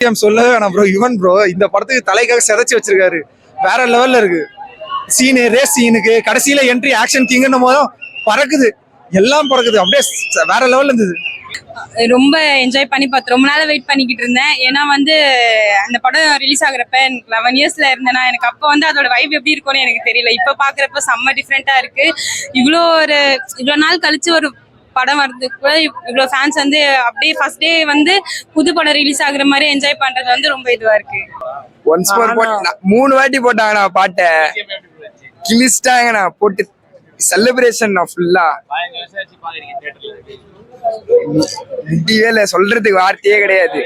விஷயம் சொல்லவே வேணாம் ப்ரோ யுவன் ப்ரோ இந்த படத்துக்கு தலைக்காக செதைச்சு வச்சிருக்காரு. வேற லெவல்ல இருக்கு. சீனு ரேஸ் சீனுக்கு கடைசியில என்ட்ரி ஆக்ஷன் கிங்குன்னும் போதும் பறக்குது. எல்லாம் பறக்குது. அப்படியே வேற லெவல்ல இருந்தது. ரொம்ப என்ஜாய் பண்ணி பார்த்து ரொம்ப நாள் வெயிட் பண்ணிக்கிட்டு இருந்தேன். ஏன்னா வந்து அந்த படம் ரிலீஸ் ஆகுறப்ப எனக்கு லெவன் இயர்ஸ்ல இருந்தேன்னா எனக்கு அப்போ வந்து அதோட வைப் எப்படி இருக்கும்னு எனக்கு தெரியல. இப்போ பார்க்குறப்ப செம்ம டிஃப்ரெண்டா இருக்கு. இவ்வளோ ஒரு இவ்வளோ நாள் கழிச்சு ஒரு படம் வர்றதுக்கு இவ்வளோ ஃபேன்ஸ் வந்து அப்படியே ஃபர்ஸ்ட் டே வந்து புது படம் ரிலீஸ் ஆகுற மாதிரி என்ஜாய் பண்றது வந்து ரொம்ப இதுவா இருக்கு. ஒன்ஸ் மோர் மூணு வாட்டி போட்டாங்கண்ணா பாட்டை. கிழிச்சிட்டாங்கண்ணா போட்டு செலிப்ரேஷன் ஃபுல்லா முடியவே இல்லை சொல்றதுக்கு வார்த்தையே கிடையாது.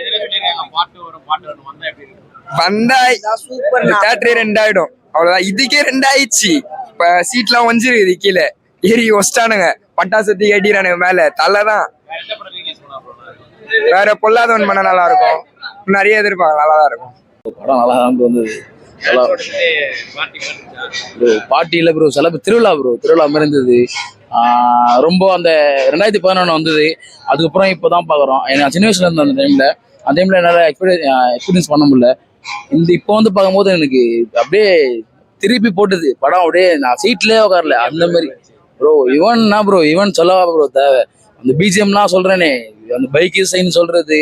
வந்தா சூப்பர் தேட்டரே ரெண்டாயிடும். அவ்வளவுதான். இதுக்கே ரெண்டாயிடுச்சு. இப்ப சீட்லாம் ஒஞ்சிருக்குது கீழே. ஏறி ஒஸ்டானுங்க பட்டாசத்தி கட்டிடுறானுங்க மேல. தலைதான் வேற பொல்லாதவன் பண்ண நல்லா இருக்கும் நிறைய எதிர்ப்பாங்க நல்லா தான் இருக்கும் படம் நல்லா தான் வந்தது. ப்ரோ பாட்டி இல்லை ப்ரோ சில திருவிழா ப்ரோ திருவிழா மாதிரி இருந்தது. ரொம்ப அந்த ரெண்டாயிரத்தி பதினொன்று வந்தது. அதுக்கப்புறம் இப்போ தான் பார்க்குறோம் ஏன்னா சின்ன வயசுல இருந்த அந்த டைமில் அந்த டைமில் என்னால் எக்ஸ்பீரியன்ஸ் எக்ஸ்பீரியன்ஸ் பண்ண முடியல. இந்த இப்போ வந்து பார்க்கும்போது எனக்கு அப்படியே திருப்பி போட்டுது. படம் அப்படியே நான் சீட்லேயே உட்காரல. அந்த மாதிரி. ப்ரோ இவன்னா ப்ரோ இவன் சொல்லவா ப்ரோ தேவை? அந்த பிஜிஎம்லாம் சொல்கிறேனே அந்த பைக்கு சைன் சொல்கிறது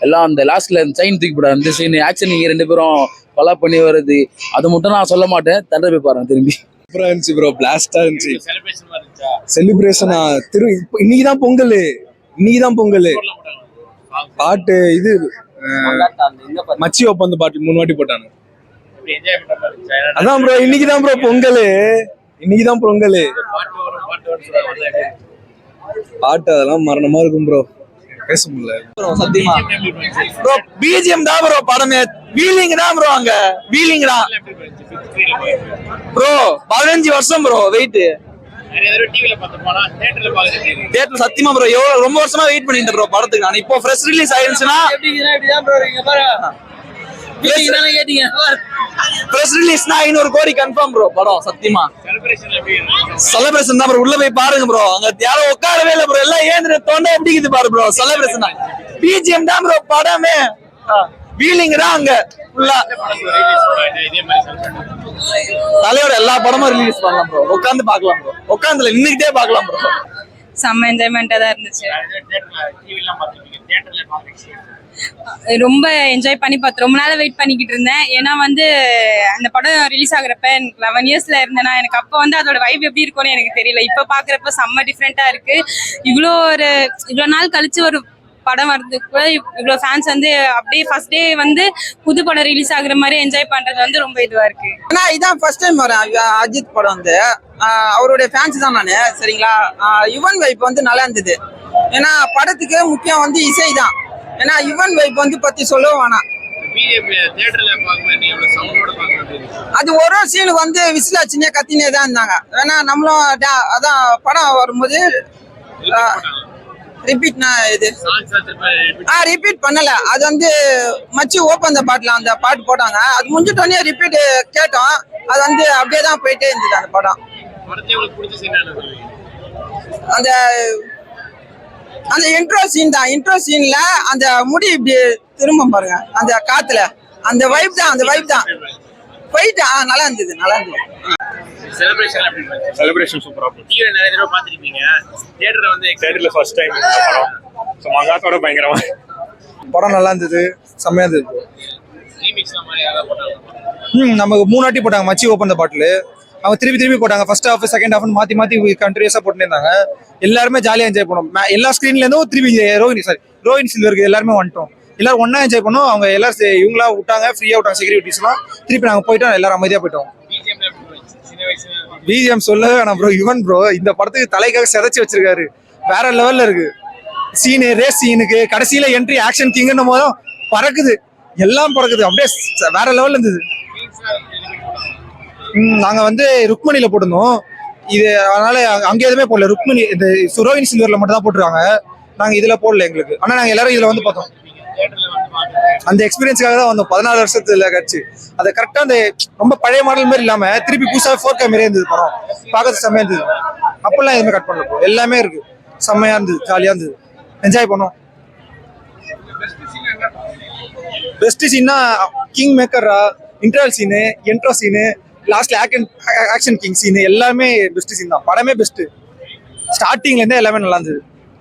எல்லாம் அந்த லாஸ்ட்ல சைன் தூக்கி போட. அந்த சீன் ஆக்ஷன் நீங்க ரெண்டு பேரும் கொலா பண்ணி வருது. அது மட்டும் நான் சொல்ல மாட்டேன். தண்டை போய் பாருங்க திரும்பி. சூப்பரா இருந்துச்சு ப்ரோ பிளாஸ்டா இருந்துச்சு. செலிப்ரேஷனா திரு இப்ப இன்னைக்கு தான் பொங்கல். இன்னைக்கு தான் பொங்கல். பாட்டு இது மச்சி ஒப்பந்த பாட்டு மூணு வாட்டி போட்டாங்க அதான் ப்ரோ இன்னைக்கு தான் ப்ரோ பொங்கல். இன்னைக்கு தான் பொங்கல். பாட்டு அதெல்லாம் மரணமா இருக்கும் ப்ரோ பேச முடியல. ப்ரோ சத்தியமா. ப்ரோ பிஜிஎம் தான் ப்ரோ படமே. வீலிங் தான் ப்ரோ அங்க. வீலிங் தான். ப்ரோ பதினஞ்சு வருஷம் ப்ரோ வெயிட் தியேட்டர் சத்தியமா ப்ரோ எவ்வளவு ரொம்ப வருஷமா வெயிட் பண்ணிட்டு ப்ரோ படத்துக்கு. நான் இப்போ ஃப்ரெஷ் ரிலீஸ் ஆயிருச்சுன்னா ஃப்ரெஷ் ரிலீஸ்னா ஐநூறு கோடி கன்ஃபார்ம் ப்ரோ படம் சத்தியமா. செலிப்ரேஷன் தான் ப்ரோ உள்ள போய் பாருங்க ப்ரோ அங்க யாரும் உட்காரவே இல்லை ப்ரோ எல்லாம் ஏந்திர தொண்டை எப்படிக்குது பாரு ப்ரோ செலிப்ரேஷன் தான். பிஜிஎம் தான் ப்ரோ படமே. வீலிங் தான் அங்க ஃபுல்லா தலையோட எல்லா படமும் ரிலீஸ் பண்ணலாம் ப்ரோ உட்காந்து பார்க்கலாம் ப்ரோ உட்காந்துல நின்னுக்கிட்டே பார்க்கலாம் ப்ரோ செம்ம என்ஜாய்மெண்ட்டாக தான் இருந்துச்சு. ரொம்ப என்ஜாய் பண்ணி பார்த்து ரொம்ப நாள் வெயிட் பண்ணிக்கிட்டு இருந்தேன். ஏன்னா வந்து அந்த படம் ரிலீஸ் ஆகுறப்ப எனக்கு லெவன் இயர்ஸ்ல இருந்தேன்னா எனக்கு அப்போ வந்து அதோட வைப் எப்படி இருக்கும்னு எனக்கு தெரியல. இப்போ பார்க்குறப்ப செம்ம டிஃப்ரெண்ட்டாக இருக்கு. இவ்வளோ ஒரு இவ்வளோ நாள் கழிச்சு ஒரு படம் வர்றதுக்கு இவ்வளோ ஃபேன்ஸ் வந்து அப்படியே ஃபர்ஸ்ட் டே வந்து புது படம் ரிலீஸ் ஆகுற மாதிரி என்ஜாய் பண்றது வந்து ரொம்ப இதுவா இருக்கு. ஆனா இதான் ஃபர்ஸ்ட் டைம் வரேன் அஜித் படம் வந்து. அவருடைய ஃபேன்ஸ் தான் நான் சரிங்களா? யுவன் வைப் வந்து நல்லா இருந்தது. ஏன்னா படத்துக்கு முக்கியம் வந்து இசை தான். ஏன்னா யுவன் வைப் வந்து பத்தி சொல்லவும் வேணாம். அது ஒரு சீனு வந்து விசில் அச்சுனே கத்தினே தான் இருந்தாங்க. ஏன்னா நம்மளும் அதான் படம் வரும்போது ரிப்பீட்னா இது. ஆ ரிப்பீட் பண்ணல. அது வந்து மச்சி ஓப்பன் த பாட்டில் அந்த பாட்டு போட்டாங்க. அது முடிஞ்சிட்டோடனே ரிப்பீட் கேட்டோம். அது வந்து அப்படியே தான் போயிட்டே இருந்தது அந்த படம். அந்த அந்த இன்ட்ரோ சீன் தான். இன்ட்ரோ சீன்ல அந்த முடி இப்படி திரும்ப பாருங்க. அந்த காத்துல. அந்த வைப் தான் அந்த வைப் தான். போயிட்டு ஆ நல்லா இருந்தது நல்லா இருந்தது. செலிப்ரேஷன் சூப்பரா டிவில நிறைய தடவை பாத்திருப்பீங்க தியேட்டர்ல வந்து தியேட்டர்ல ஃபர்ஸ்ட் டைம் படம். ஸோ மகாத்தோட பயங்கரமா. படம் நல்லா இருந்தது. செம்மையா இருந்தது. ம் நமக்கு மூணு வாட்டி போட்டாங்க. மச்சி ஓப்பன் பாட்டில் அவங்க திருப்பி திருப்பி போட்டாங்க. ஃபர்ஸ்ட் ஹாஃப் செகண்ட் ஹாஃப் மாத்தி மாத்தி கண்டினியூஸா போட்டுருந்தாங்க எல்லாருமே ஜாலியா என்ஜாய் பண்ணோம். எல்லா ஸ்கிரீன்ல இருந்தும் திருப்பி ரோஹினி சாரி ரோஹின் சில்வருக்கு எல்லாருமே வந்துட்டோம். எல்லாரும் ஒன்றா என்ஜாய் பண்ணோம். அவங்க எல்லாரும் இவங்களா விட்டாங்க ஃப்ரீயா விட்டாங்க செக்யூரிட்டிஸ்லாம் திருப்பி நாங்க போயிட்டோம். எல்லாரும் அமைதியா போயிட்டோம். பிஜிஎம் சொல்ல வேணாம் ப்ரோ யுவன் ப்ரோ இந்த படத்துக்கு தலைக்காக செதைச்சு வச்சிருக்காரு. வேற லெவல்ல இருக்கு. சீனு ரேஸ் சீனுக்கு கடைசியில என்ட்ரி ஆக்ஷன் கிங்குன்னும் போதும் பறக்குது. எல்லாம் பறக்குது. அப்படியே வேற லெவல்ல இருந்தது. நாங்கள் வந்து ருக்மணியில் போட்டிருந்தோம். இது அதனால அங்கே எதுவுமே போடல. ருக்மணி இந்த சுரோவின் சில்வரில் மட்டும் தான் போட்டிருக்காங்க. நாங்கள் இதில் போடல எங்களுக்கு. ஆனால் நாங்கள் எல்லாரும் இதில் வந்து பார்த்தோம். அந்த எக்ஸ்பீரியன்ஸ்க்காக தான் வந்தோம். பதினாலு வருஷத்துல கட்சி. அது கரெக்டா அந்த ரொம்ப பழைய மாடல் மாதிரி இல்லாம திருப்பி புதுசாக ஃபோர் கேமரே மாதிரியே இருந்தது படம். பார்க்கறது செம்மையா இருந்தது. அப்பெல்லாம் எதுவுமே கட் பண்ணல. எல்லாமே இருக்கு. செம்மையா இருந்தது. ஜாலியா இருந்தது. என்ஜாய் பண்ணோம். பெஸ்ட் சீன்னா கிங் மேக்கரா இன்டர்வல் சீனு என்ட்ரோ சீனு லாஸ்ட்ல ஆக்ஷன் ஆக்ஷன் கிங் சீன் எல்லாமே பெஸ்ட் சீன் தான். படமே பெஸ்ட் ஸ்டார்டிங்ல இருந்தே எல்லாமே நல்லா இருந்தது.